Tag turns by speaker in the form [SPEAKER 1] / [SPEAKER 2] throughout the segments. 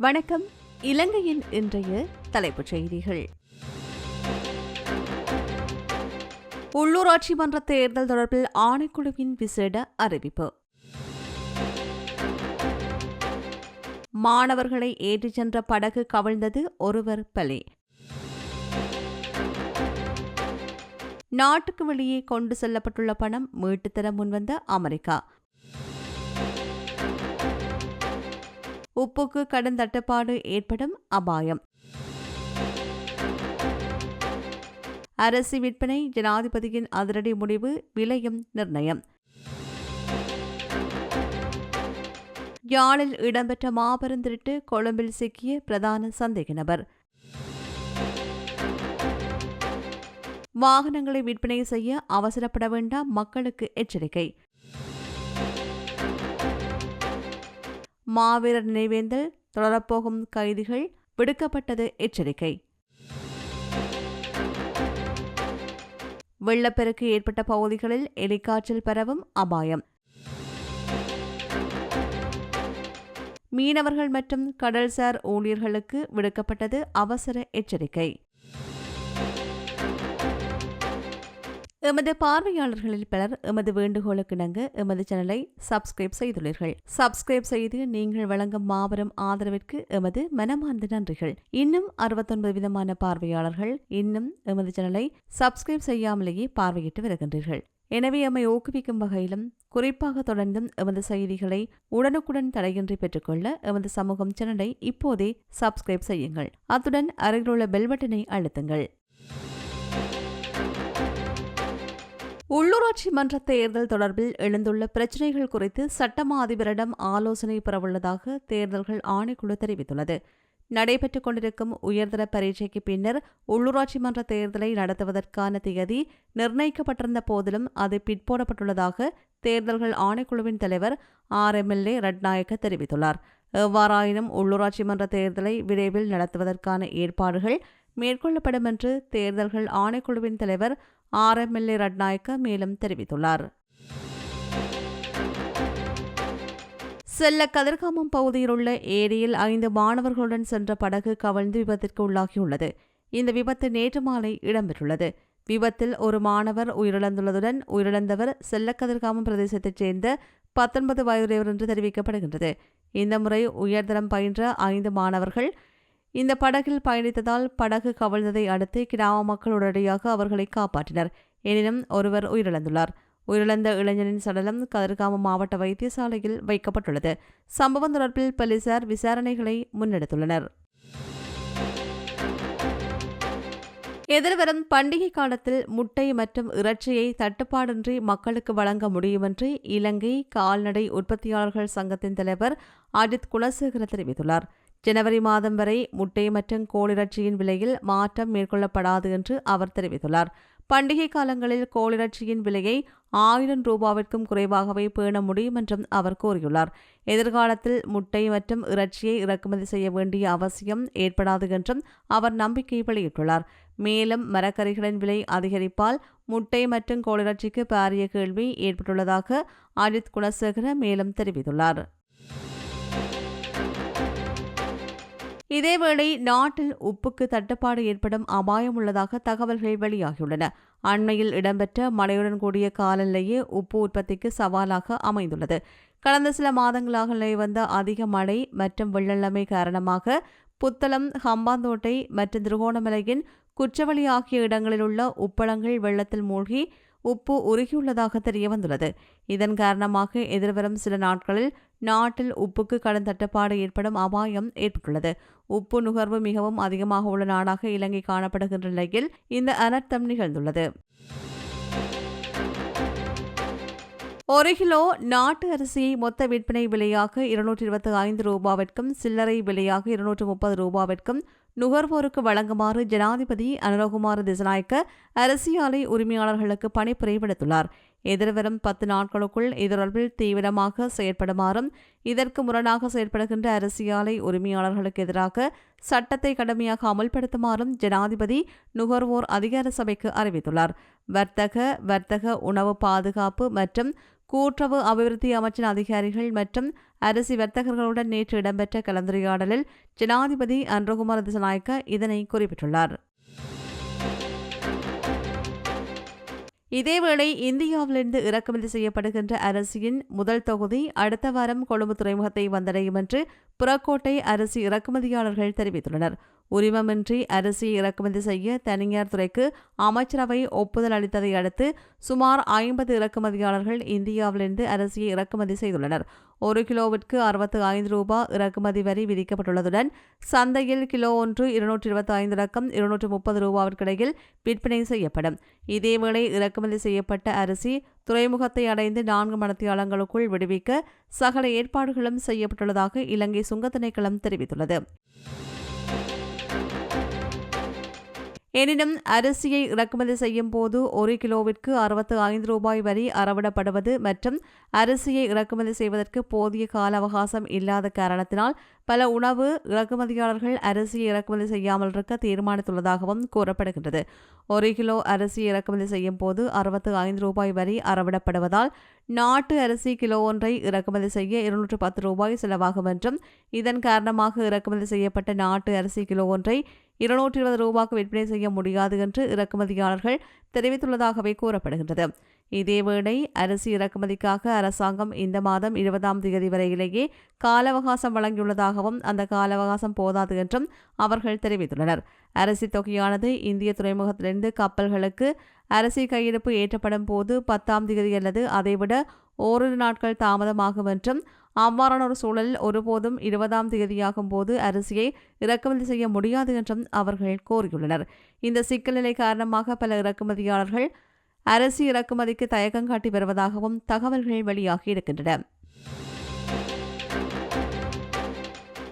[SPEAKER 1] வணக்கம். இலங்கையின் இன்றைய தலைப்புச் செய்திகள். உள்ளூராட்சி மன்ற தேர்தல் தொடர்பில் ஆணைக்குழுவின் விசேட அறிவிப்பு. மாணவர்களை ஏற்றிச் சென்ற படகு கவிழ்ந்தது ஒருவர் பலி. நாட்டுக்கு வெளியே கொண்டு செல்லப்பட்டுள்ள பணம் மீட்டுத்தர முன்வந்த அமெரிக்கா. உப்புக்கு கடும் தட்டுப்பாடு ஏற்படும் அபாயம். அரசு விற்பனை ஜனாதிபதியின் அதிரடி முடிவு விலையும் நிர்ணயம். யாழில் இடம்பெற்ற மாபெரும் திருட்டு கொழும்பில் சிக்கிய பிரதான சந்தேக நபர். வாகனங்களை விற்பனை செய்ய அவசரப்பட வேண்டாம் மக்களுக்கு எச்சரிக்கை. மாவீரர் நினைவேந்தல் தொடரப்போகும் கைதிகள் விடுக்கப்பட்டது எச்சரிக்கை. வெள்ளப்பெருக்கு ஏற்பட்ட பகுதிகளில் எலிக்காய்ச்சல் பரவும் அபாயம். மீனவர்கள் மற்றும் கடல்சார் ஊழியர்களுக்கு விடுக்கப்பட்டது அவசர எச்சரிக்கை. எமது பார்வையாளர்களில் பலர் எமது வேண்டுகோளுக்கு இணங்க எமது சேனலை சப்ஸ்கிரைப் செய்துள்ளீர்கள். சப்ஸ்கிரைப் செய்து நீங்கள் வழங்கும் மாபெரும் ஆதரவிற்கு எமது மனமார்ந்த நன்றிகள். இன்னும் அறுபத்தொன்பது விதமான பார்வையாளர்கள் இன்னும் எமது சேனலை சப்ஸ்கிரைப் செய்யாமலேயே பார்வையிட்டு வருகின்றீர்கள். எனவே எம்மை ஊக்குவிக்கும் வகையிலும் குறிப்பாக தொடர்ந்தும் எமது செய்திகளை உடனுக்குடன் தடையின்றி பெற்றுக்கொள்ள எமது சமூகம் சேனலை இப்போதே சப்ஸ்கிரைப் செய்யுங்கள். அத்துடன் அருகிலுள்ள பெல் பட்டனை அழுத்துங்கள். உள்ளூராட்சி மன்ற தேர்தல் தொடர்பில் எழுந்துள்ள பிரச்சினைகள் குறித்து சட்டமா அதிபரிடம் ஆலோசனை பெறவுள்ளதாக தேர்தல்கள் ஆணைக்குழு தெரிவித்துள்ளது. நடைபெற்றுக் கொண்டிருக்கும் உயர்தர பரீட்சைக்கு பின்னர் உள்ளூராட்சி மன்ற தேர்தலை நடத்துவதற்கான திகதி நிர்ணயிக்கப்பட்டிருந்த போதிலும் அது பிற்போடப்பட்டுள்ளதாக தேர்தல்கள் ஆணைக்குழுவின் தலைவர் ஆர். எம்எல்ஏ ரட்நாயக்க தெரிவித்துள்ளார். எவ்வாறாயினும் உள்ளூராட்சி மன்ற தேர்தலை விரைவில் நடத்துவதற்கான ஏற்பாடுகள் மேற்கொள்ளப்படும் என்று தேர்தல்கள் ஆணைக்குழுவின் தலைவர் ஆர் எம் எம்எல்ஏ ரட்நாயக்க மேலும் தெரிவித்துள்ளார். செல்ல கதிர்காமம் பகுதியில் உள்ள ஏரியில் ஐந்து மாணவர்களுடன் சென்ற படகு கவிழ்ந்து விபத்திற்கு உள்ளாகியுள்ளது. இந்த விபத்து நேற்று மாலை இடம்பெற்றுள்ளது. விபத்தில் ஒரு மாணவர் உயிரிழந்துள்ளதுடன் உயிரிழந்தவர் செல்லக்கதிர்காமம் பிரதேசத்தைச் சேர்ந்த பத்தொன்பது வயதுடையவர் என்று தெரிவிக்கப்படுகின்றது. இந்த முறை உயர்தரம் பயின்ற ஐந்து மாணவர்கள் இந்த படகில் பயணித்ததால் படகு கவிழ்ந்ததை அடுத்து கிராம மக்கள் உடனடியாக அவர்களை காப்பாற்றினர். எனினும் ஒருவர் உயிரிழந்துள்ளார். உயிரிழந்த இளைஞனின் சடலம் கதிர்காம மாவட்ட வைத்தியசாலையில் வைக்கப்பட்டுள்ளது. சம்பவம் தொடர்பில் போலீசார் விசாரணைகளை முன்னெடுத்துள்ளனர். எதிர்வரும் பண்டிகை காலத்தில் முட்டை மற்றும் இறைச்சியை தட்டுப்பாடின்றி மக்களுக்கு வழங்க முடியுமென்று இலங்கை கால்நடை உற்பத்தியாளர்கள் சங்கத்தின் தலைவர் அஜித் குலசேகர தெரிவித்துள்ளார். ஜனவரி மாதம் வரை முட்டை மற்றும் கோழிரட்சியின் விலையில் மாற்றம் மேற்கொள்ளப்படாது என்று அவர் தெரிவித்துள்ளார். பண்டிகை காலங்களில் கோழிரட்சியின் விலையை ஆயிரம் ரூபாவிற்கும் குறைவாகவே பேண முடியும் என்றும் அவர் கூறியுள்ளார். எதிர்காலத்தில் முட்டை மற்றும் இறைச்சியை இறக்குமதி செய்ய வேண்டிய அவசியம் ஏற்படாது என்றும் அவர் நம்பிக்கை வெளியிட்டுள்ளார். மேலும் மரக்கறிகளின் விலை அதிகரிப்பால் முட்டை மற்றும் கோழிரட்சிக்கு பாரிய கேள்வி ஏற்பட்டுள்ளதாக அஜித் குணசேகர மேலும் தெரிவித்துள்ளார். இதேவேளை நாட்டில் உப்புக்கு தட்டுப்பாடு ஏற்படும் அபாயம் உள்ளதாக தகவல்கள் வெளியாகியுள்ளன. அண்மையில் இடம்பெற்ற மழையுடன் கூடிய காலநிலையே உப்பு உற்பத்திக்கு சவாலாக அமைந்துள்ளது. கடந்த சில மாதங்களாக நிலைவந்த அதிக மழை மற்றும் வெள்ளநிலைமை காரணமாக புத்தளம் ஹம்பாந்தோட்டை மற்றும் திருகோணமலையின் குற்றவழி ஆகிய இடங்களில் உள்ள உப்பளங்கள் வெள்ளத்தில் மூழ்கி உப்பு உருகியுள்ளதாக தெரிய வந்துள்ளது இதன் காரணமாக எதிர்வரும் சில நாட்களில் நாட்டில் உப்புக்கு கடன் தட்டுப்பாடு ஏற்படும் அபாயம் ஏற்பட்டுள்ளது. உப்பு நுகர்வு மிகவும் அதிகமாக உள்ள நாடாக இலங்கை காணப்படுகின்ற நிலையில் இந்த அனர்த்தம் நிகழ்ந்துள்ளது. ஒரு கிலோ நாட்டு அரிசியை மொத்த விற்பனை விலையாக இருநூற்றி இருபத்தி ஐந்து ரூபாவிற்கும் சில்லறை விலையாக இருநூற்று முப்பது ரூபாவிற்கும் நுகர்வோருக்கு வழங்குமாறு ஜனாதிபதி அனுரகுமார் திசநாயக்க அரசியாலை உரிமையாளர்களுக்கு பணிப்புரை விடுத்துள்ளார் எதிர்வரும் பத்து நாட்களுக்குள் இதொடர்பில் தீவிரமாக செயற்படுமாறும் இதற்கு முரணாக செயற்படுகின்ற அரசியாலை உரிமையாளர்களுக்கு எதிராக சட்டத்தை கடுமையாக அமல்படுத்துமாறும் ஜனாதிபதி நுகர்வோர் அதிகார சபைக்கு அறிவித்துள்ளார். வர்த்தக வர்த்தக உணவு பாதுகாப்பு மற்றும் கூட்டுறவு அபிவிருத்தி அமைச்சின் அதிகாரிகள் மற்றும் அரிசி வர்த்தகர்களுடன் நேற்று இடம்பெற்ற கலந்துரையாடலில் ஜனாதிபதி அன்றகுமார் திசநாயக்க இதனை குறிப்பிட்டுள்ளார். இதேவேளை இந்தியாவிலிருந்து இறக்குமதி செய்யப்படுகின்ற அரிசியின் முதல் தொகுதி அடுத்த வாரம் கொழும்பு துறைமுகத்தை வந்தடையும் என்று புறக்கோட்டை அரிசி இறக்குமதியாளர்கள் தெரிவித்துள்ளனர். உரிமமின்றி அரிசி இறக்குமதி செய்ய தனியார் துறைக்கு அமைச்சரவை ஒப்புதல் அளித்ததை அடுத்து சுமார் ஐம்பது இறக்குமதியாளர்கள் இந்தியாவிலிருந்து அரிசியை இறக்குமதி செய்துள்ளனர். ஒரு கிலோவிற்கு அறுபத்து ஐந்து ரூபாய் இறக்குமதி வரி விதிக்கப்பட்டுள்ளதுடன் சந்தையில் கிலோ ஒன்று இருநூற்றி இருபத்தி ஐந்து ரக்கம் இருநூற்று முப்பது ரூபாவிற்கிடையில் விற்பனை செய்யப்படும். இதேவேளை இறக்குமதி செய்யப்பட்ட அரிசி துறைமுகத்தை அடைந்து நான்கு மணத்தியாளங்களுக்குள் விடுவிக்க சகல ஏற்பாடுகளும் செய்யப்பட்டுள்ளதாக இலங்கை சுங்கத் திணைக்களம் தெரிவித்துள்ளது. எனினும் அரிசியை இறக்குமதி செய்யும் போது ஒரு கிலோவிற்கு அறுபத்து ஐந்து ரூபாய் வரி அறவிடப்படுவது மற்றும் அரிசியை இறக்குமதி செய்வதற்கு போதிய கால அவகாசம் இல்லாத காரணத்தினால் பல உணவு இறக்குமதியாளர்கள் அரிசியை இறக்குமதி செய்யாமல் இருக்க தீர்மானித்துள்ளதாகவும் கூறப்படுகின்றது. ஒரு கிலோ அரிசி இறக்குமதி செய்யும் போது அறுபத்து ஐந்து ரூபாய் வரி அறவிடப்படுவதால் நாட்டு அரிசி கிலோ ஒன்றை இறக்குமதி செய்ய இருநூற்று பத்து ரூபாய் செலவாகும் என்றும் இதன் காரணமாக இறக்குமதி செய்யப்பட்ட நாட்டு அரிசி கிலோ ஒன்றை இருநூற்றி இருபது ரூபாய்க்கு விற்பனை செய்ய முடியாது என்று இறக்குமதியாளர்கள் தெரிவித்துள்ளதாகவே கூறப்படுகின்றது. இதேவேளை அரிசி இறக்குமதிக்காக அரசாங்கம் இந்த மாதம் இருபதாம் தேதி வரையிலேயே கால அவகாசம் வழங்கியுள்ளதாகவும் அந்த கால அவகாசம் போதாது என்றும் அவர்கள் தெரிவித்துள்ளனர். அரிசி தொகையானது இந்திய துறைமுகத்திலிருந்து கப்பல்களுக்கு அரசி கையிருப்பு ஏற்றப்படும் போது பத்தாம் தேதி அல்லது அதைவிட ஓரிரு நாட்கள் தாமதமாகும் என்றும் அவ்வாறான ஒரு சூழலில் ஒருபோதும் இருபதாம் தேதியாகும் போது அரிசியை இறக்குமதி செய்ய முடியாது என்றும் அவர்கள் கோரியுள்ளனர். இந்த சிக்கல் நிலை காரணமாக பல இறக்குமதியாளர்கள் அரிசி இறக்குமதிக்கு தயக்கம் காட்டி வருவதாகவும் தகவல்கள் வெளியாகி இருக்கின்றன.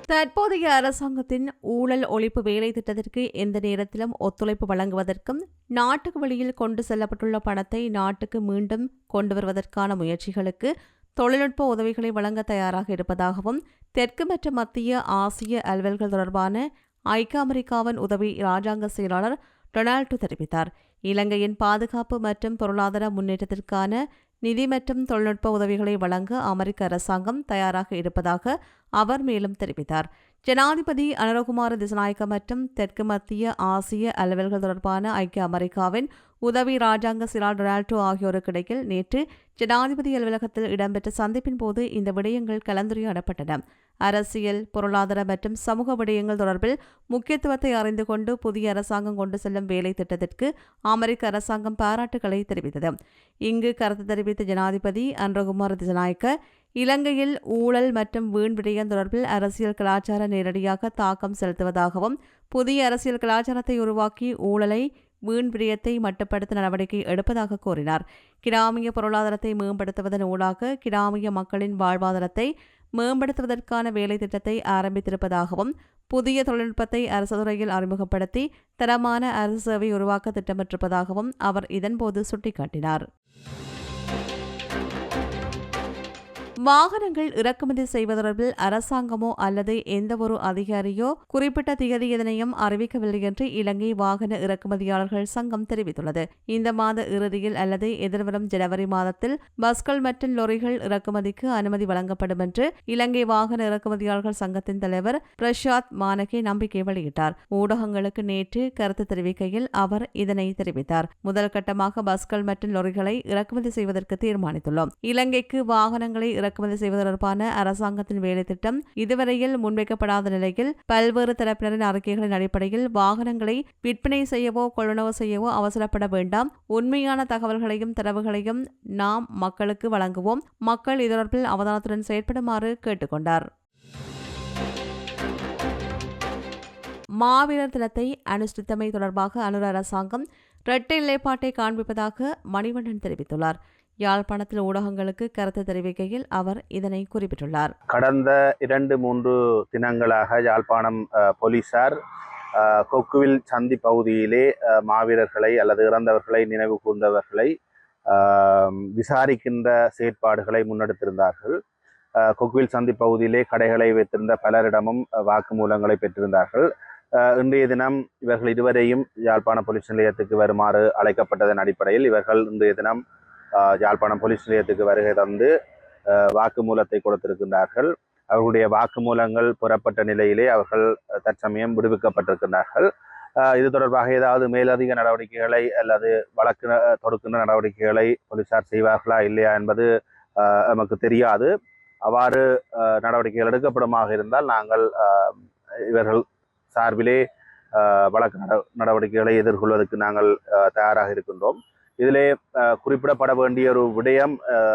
[SPEAKER 1] தற்போதைய அரசாங்கத்தின் ஊழல் ஒழிப்பு வேலை திட்டத்திற்கு எந்த நேரத்திலும் ஒத்துழைப்பு வழங்குவதற்கும் நாட்டுக்கு வெளியில் கொண்டு செல்லப்பட்டுள்ள பணத்தை நாட்டுக்கு மீண்டும் கொண்டு வருவதற்கான முயற்சிகளுக்கு தொழில்நுட்ப உதவிகளை வழங்க தயாராக இருப்பதாகவும் தெற்கு மற்றும் மத்திய ஆசிய அலுவல்கள் தொடர்பான ஐக்கிய அமெரிக்காவின் உதவி இராஜாங்க செயலாளர் டொனால்டு தெரிவித்தார். இலங்கையின் பாதுகாப்பு மற்றும் பொருளாதார முன்னேற்றத்திற்கான நிதி மற்றும் தொழில்நுட்ப உதவிகளை வழங்க அமெரிக்க அரசாங்கம் தயாராக இருப்பதாக அவர் மேலும் தெரிவித்தார். ஜனாதிபதி அனுரகுமார திசநாயக்க மற்றும் தெற்கு மத்திய ஆசிய அலுவல்கள் தொடர்பான ஐக்கிய அமெரிக்காவின் உதவி ராஜாங்க சிலா டொனால்டோ ஆகியோருக்கு இடையில் நேற்று ஜனாதிபதி அலுவலகத்தில் இடம்பெற்ற சந்திப்பின் போது இந்த விடயங்கள் கலந்துரையாடப்பட்டன. அரசியல் பொருளாதார மற்றும் சமூக விடயங்கள் தொடர்பில் முக்கியத்துவத்தை அறிந்து கொண்டு புதிய அரசாங்கம் கொண்டு செல்லும் வேலை திட்டத்திற்கு அமெரிக்க அரசாங்கம் பாராட்டுகளை தெரிவித்தது. இங்கு கருத்து தெரிவித்த ஜனாதிபதி அன்றகுமார் திசநாயக்க இலங்கையில் ஊழல் மற்றும் வீண் விடயம் தொடர்பில் அரசியல் கலாச்சார நேரடியாக தாக்கம் செலுத்துவதாகவும் புதிய அரசியல் கலாச்சாரத்தை உருவாக்கி ஊழலை வீண் விடயத்தை மட்டுப்படுத்த நடவடிக்கை எடுப்பதாக கூறினார். கிராமிய பொருளாதாரத்தை மேம்படுத்துவதன் ஊடாக கிராமிய மக்களின் வாழ்வாதாரத்தை மேம்படுத்துவதற்கான வேலை திட்டத்தை ஆரம்பித்திருப்பதாகவும் புதிய தொழில்நுட்பத்தை அரசு துறையில் அறிமுகப்படுத்தி தரமான அரசு சேவை உருவாக்க திட்டமிட்டிருப்பதாகவும் அவர் இதன்போது சுட்டிக்காட்டினார். வாகனங்கள் இறக்குமதி செய்வது தொடர்பில் அரசாங்கமோ அல்லது எந்தவொரு அதிகாரியோ குறிப்பிட்ட திகதி எதனையும் அறிவிக்கவில்லை என்று இலங்கை வாகன இறக்குமதியாளர்கள் சங்கம் தெரிவித்துள்ளது. இந்த மாத இறுதியில் அல்லது எதிர்வரும் ஜனவரி மாதத்தில் பஸ்கள் மற்றும் லொரிகள் இறக்குமதிக்கு அனுமதி வழங்கப்படும் என்று இலங்கை வாகன இறக்குமதியாளர்கள் சங்கத்தின் தலைவர் பிரசாத் மானகே நம்பிக்கை வெளியிட்டார். ஊடகங்களுக்கு நேற்று கருத்து தெரிவிக்கையில் அவர் இதனை தெரிவித்தார். முதல் கட்டமாக பஸ்கள் மற்றும் லொரிகளை இறக்குமதி செய்வதற்கு தீர்மானித்துள்ளோம். இலங்கைக்கு வாகனங்களை இறக்குமதி செய்வது தொடர்பான அரசாங்கத்தின் வேலை திட்டம் இதுவரையில் முன்வைக்கப்படாத நிலையில் பல்வேறு தரப்பினரின் அறிக்கைகளின் அடிப்படையில் வாகனங்களை விற்பனை செய்யவோ கொள்வனவு செய்யவோ அவசரப்பட வேண்டாம். உண்மையான தகவல்களையும் தரவுகளையும் நாம் மக்களுக்கு வழங்குவோம். மக்கள் இது தொடர்பில் அவதானத்துடன் செயற்படுமாறு கேட்டுக்கொண்டார். மாவீரர் தினத்தை அனுஷ்டித்தமை தொடர்பாக அனுர அரசாங்கம் இரட்டை நிலைப்பாட்டை காண்பிப்பதாக மணிவண்ணன் தெரிவித்துள்ளார். யாழ்ப்பாணத்தில் ஊடகங்களுக்கு கருத்து தெரிவிக்கையில் அவர் இதனை குறிப்பிட்டுள்ளார்.
[SPEAKER 2] கடந்த இரண்டு மூன்று தினங்களாக யாழ்ப்பாணம் போலீசார் கொக்குவில் சந்தி பகுதியிலே மாவீரர்களை அல்லது இறந்தவர்களை நினைவு கூர்ந்தவர்களை விசாரிக்கின்ற செயற்பாடுகளை முன்னெடுத்திருந்தார்கள். கொக்குவில் சந்தி பகுதியிலே கடைகளை வைத்திருந்த பலரிடமும் வாக்குமூலங்களை பெற்றிருந்தார்கள். இன்றைய தினம் இவர்கள் இருவரையும் யாழ்ப்பாண போலீஸ் நிலையத்துக்கு வருமாறு அழைக்கப்பட்டதன் அடிப்படையில் இவர்கள் இன்றைய தினம் யாழ்ப்பாணம் போலீஸ் நிலையத்துக்கு வருகை தந்து வாக்குமூலத்தை கொடுத்திருக்கின்றார்கள். அவர்களுடைய வாக்குமூலங்கள் புறப்பட்ட நிலையிலே அவர்கள் தற்சமயம் விடுவிக்கப்பட்டிருக்கின்றார்கள். இது தொடர்பாக ஏதாவது மேலதிக நடவடிக்கைகளை அல்லது வழக்கு தொடுக்கின்ற நடவடிக்கைகளை போலீசார் செய்வார்களா இல்லையா என்பது நமக்கு தெரியாது. அவ்வாறு நடவடிக்கைகள் எடுக்கப்படுமாக இருந்தால் நாங்கள் இவர்கள் சார்பிலே வழக்கு நட நடவடிக்கைகளை எதிர்கொள்வதற்கு நாங்கள் தயாராக இருக்கின்றோம். இதிலே குறிப்பிடப்பட வேண்டிய ஒரு விடயம்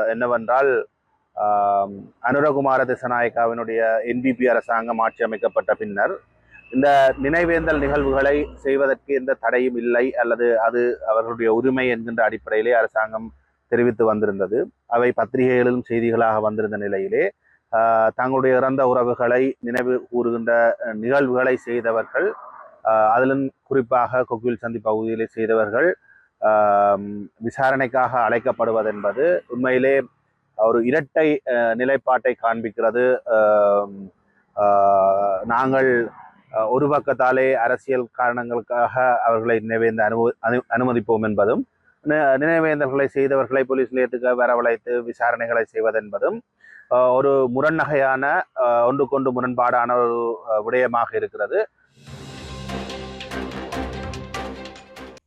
[SPEAKER 2] என்னவென்றால் அனுரகுமார திசநாயக்காவினுடைய என்பிபி அரசாங்கம் ஆட்சி அமைக்கப்பட்ட பின்னர் இந்த நினைவேந்தல் நிகழ்வுகளை செய்வதற்கு எந்த தடையும் இல்லை அல்லது அது அவர்களுடைய உரிமை என்கின்ற அடிப்படையிலே அரசாங்கம் தெரிவித்து வந்திருந்தது. அவை பத்திரிகைகளிலும் செய்திகளாக வந்திருந்த நிலையிலே தங்களுடைய இறந்த உறவுகளை நினைவு கூறுகின்ற நிகழ்வுகளை செய்தவர்கள் அதிலும் குறிப்பாக கொக்குவில் சந்தி பகுதியிலே செய்தவர்கள் விசாரணைக்காக அழைக்கப்படுவதென்பது உண்மையிலே ஒரு இரட்டை நிலைப்பாட்டை காண்பிக்கிறது. நாங்கள் ஒரு பக்கத்தாலே அரசியல் காரணங்களுக்காக அவர்களை நினைவேந்த அனுமதி அனு அனுமதிப்போம் என்பதும் நினைவேந்தர்களை செய்தவர்களை போலீஸ் நிலையத்துக்கு வரவழைத்து விசாரணைகளை செய்வதென்பதும் ஒரு முரண்நகையான அஹ், ஒன்றுக்கொண்டு முரண்பாடான ஒரு விடயமாக இருக்கிறது.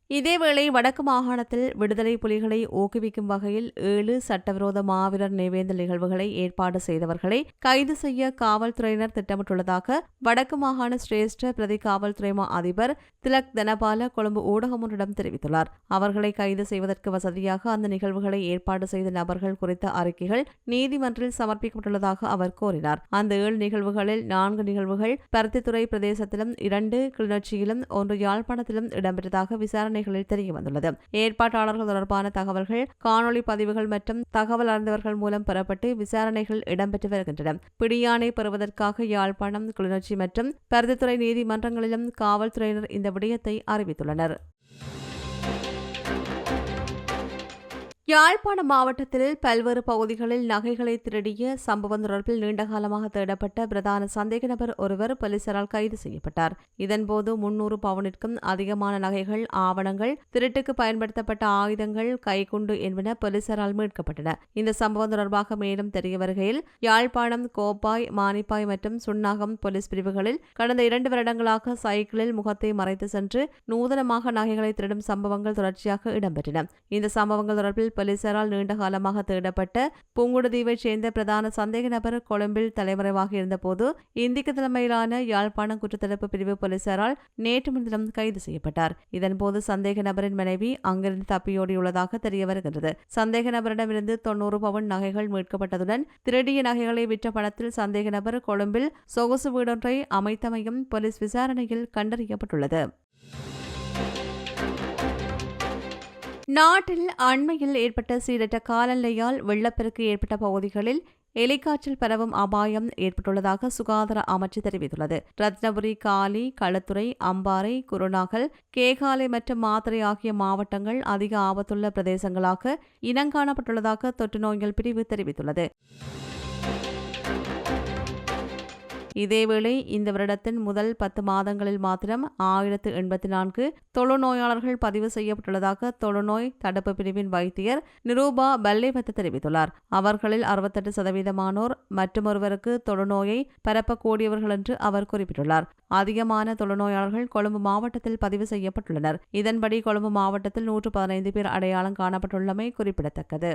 [SPEAKER 1] இதேவேளை வடக்கு மாகாணத்தில் விடுதலை புலிகளை ஊக்குவிக்கும் வகையில் ஏழு சட்டவிரோத மாவீரர் நினைவேந்தல் நிகழ்வுகளை ஏற்பாடு செய்தவர்களை கைது செய்ய காவல்துறையினர் திட்டமிட்டுள்ளதாக வடக்கு மாகாண சிரேஷ்ட பிரதி காவல்துறை மா அதிபர் திலக் தனபால கொழும்பு ஊடகம் ஒன்றிடம் தெரிவித்துள்ளார். அவர்களை கைது செய்வதற்கு வசதியாக அந்த நிகழ்வுகளை ஏற்பாடு செய்த நபர்கள் குறித்த அறிக்கைகள் நீதிமன்றில் சமர்ப்பிக்கப்பட்டுள்ளதாக அவர் கூறினார். அந்த ஏழு நிகழ்வுகளில் நான்கு நிகழ்வுகள் பருத்தித்துறை பிரதேசத்திலும் இரண்டு கிளிநொச்சியிலும் ஒன்று யாழ்ப்பாணத்திலும் இடம்பெற்றதாக விசாரணை விசாரணைகளில் தெரியவந்துள்ளது. ஏற்பாட்டாளர்கள் தொடர்பான தகவல்கள் காணொளி பதிவுகள் மற்றும் தகவல் அறிந்தவர்கள் மூலம் பெறப்பட்டு விசாரணைகள் இடம்பெற்று வருகின்றன. பிடியானை பெறுவதற்காக யாழ்ப்பாணம் கிளிநொச்சி மற்றும் பருத்தித்துறை நீதிமன்றங்களிலும் காவல்துறையினர் இந்த விடயத்தை அறிவித்துள்ளனர். யாழ்ப்பாணம் மாவட்டத்தில் பல்வேறு பகுதிகளில் நகைகளை திருடிய சம்பவம் தொடர்பில் நீண்டகாலமாக தேடப்பட்ட பிரதான சந்தேக நபர் ஒருவர் போலீசாரால் கைது செய்யப்பட்டார். இதன்போது முன்னூறு பவுனிற்கும் அதிகமான நகைகள் ஆவணங்கள் திருட்டுக்கு பயன்படுத்தப்பட்ட ஆயுதங்கள் கைக்குண்டு என்பன போலீசாரால் மீட்கப்பட்டன. இந்த சம்பவம் தொடர்பாக மேலும் தெரிய வருகையில் யாழ்ப்பாணம் கோப்பாய் மானிப்பாய் மற்றும் சுன்னாகம் போலீஸ் பிரிவுகளில் கடந்த இரண்டு வருடங்களாக சைக்கிளில் முகத்தை மறைத்து சென்று நூதனமாக நகைகளை திருடும் சம்பவங்கள் தொடர்ச்சியாக இடம்பெற்றன. இந்த சம்பவங்கள் தொடர்பில் போலீசாரால் நீண்ட காலமாக தேடப்பட்ட புங்குடுதீவைச் சேர்ந்த பிரதான சந்தேக நபர் கொழும்பில் தலைமறைவாக இருந்தபோது இந்திக்கு தலைமையிலான யாழ்ப்பாணம் குற்றத்தடுப்பு பிரிவு போலீசாரால் நேற்று முன்தினம் கைது செய்யப்பட்டார். இதன்போது சந்தேக நபரின் மனைவி அங்கிருந்து தப்பியோடியுள்ளதாக தெரிய வருகின்றது. சந்தேக நபரிடமிருந்து தொன்னூறு பவுன் நகைகள் மீட்கப்பட்டதுடன் திருடிய நகைகளை விற்ற பணத்தில் சந்தேக நபர் கொழும்பில் சொகுசு வீடொன்றை அமைத்தமையும் போலீஸ் விசாரணையில் கண்டறியப்பட்டுள்ளது. நாட்டில் அண்மையில் ஏற்பட்ட சீரற்ற காலநிலையால் வெள்ளப்பெருக்கு ஏற்பட்ட பகுதிகளில் எலிக்காய்ச்சல் பரவும் அபாயம் ஏற்பட்டுள்ளதாக சுகாதார அமைச்சு தெரிவித்துள்ளது. ரத்னபுரி காலி களுத்துறை அம்பாறை குருநாகல் கேகாலை மற்றும் மாத்திரை ஆகிய மாவட்டங்கள் அதிக ஆபத்துள்ள பிரதேசங்களாக இனங்காணப்பட்டுள்ளதாக தொற்று நோய்கள் பிரிவு தெரிவித்துள்ளது. இதேவேளை இந்த வருடத்தின் முதல் பத்து மாதங்களில் மாத்திரம் ஆயிரத்து எண்பத்தி நான்கு தொழுநோயாளர்கள் பதிவு செய்யப்பட்டுள்ளதாக தொழுநோய் தடுப்பு பிரிவின் வைத்தியர் நிரூபா பல்லேவத்து தெரிவித்துள்ளார். அவர்களில் அறுபத்தெட்டு சதவீதமானோர் மற்றொருவருக்கு தொழுநோயை பரப்பக்கூடியவர்கள் என்று அவர் குறிப்பிட்டுள்ளார். அதிகமான தொழுநோயாளர்கள் கொழும்பு மாவட்டத்தில் பதிவு செய்யப்பட்டுள்ளனர். இதன்படி கொழும்பு மாவட்டத்தில் நூற்று பதினைந்து பேர் அடையாளம் காணப்பட்டுள்ளமை குறிப்பிடத்தக்கது.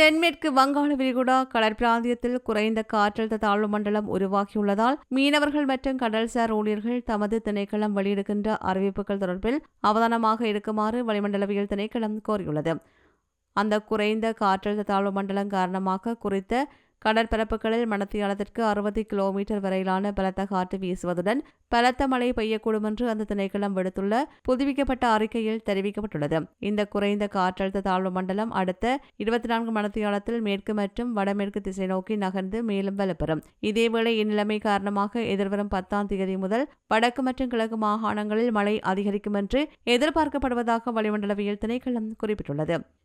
[SPEAKER 1] தென்மேற்கு வங்காள விரிகுடா கடற்பிராந்தியத்தில் குறைந்த காற்றழுத்த தாழ்வு மண்டலம் உருவாகியுள்ளதால் மீனவர்கள் மற்றும் கடல்சார் ஊழியர்கள் தமது திணைக்களம் வெளியிடுகின்ற அறிவிப்புகள் தொடர்பில் அவதானமாக இருக்குமாறு வளிமண்டலவியல் திணைக்களம் கோரியுள்ளது. அந்த குறைந்த காற்றழுத்த தாழ்வு மண்டலம் காரணமாக குறித்த கடற்பரப்புகளில் மணத்தியாலத்திற்கு அறுபது கிலோமீட்டர் வரையிலான பலத்த காற்று வீசுவதுடன் பலத்த மழை பெய்யக்கூடும் என்று அந்த திணைக்களம் விடுத்துள்ள புதுப்பிக்கப்பட்ட அறிக்கையில் தெரிவிக்கப்பட்டுள்ளது. இந்த குறைந்த காற்றழுத்த தாழ்வு மண்டலம் அடுத்த இருபத்தி நான்கு மணத்தியாலத்தில் மேற்கு மற்றும் வடமேற்கு திசை நோக்கி நகர்ந்து மேலும் வலுப்பெறும். இதேவேளை இந்நிலைமை காரணமாக எதிர்வரும் பத்தாம் தேதி முதல் வடக்கு மற்றும் கிழக்கு மாகாணங்களில் மழை அதிகரிக்கும் என்று எதிர்பார்க்கப்படுவதாக வளிமண்டலவியல் திணைக்களம் குறிப்பிட்டுள்ளது.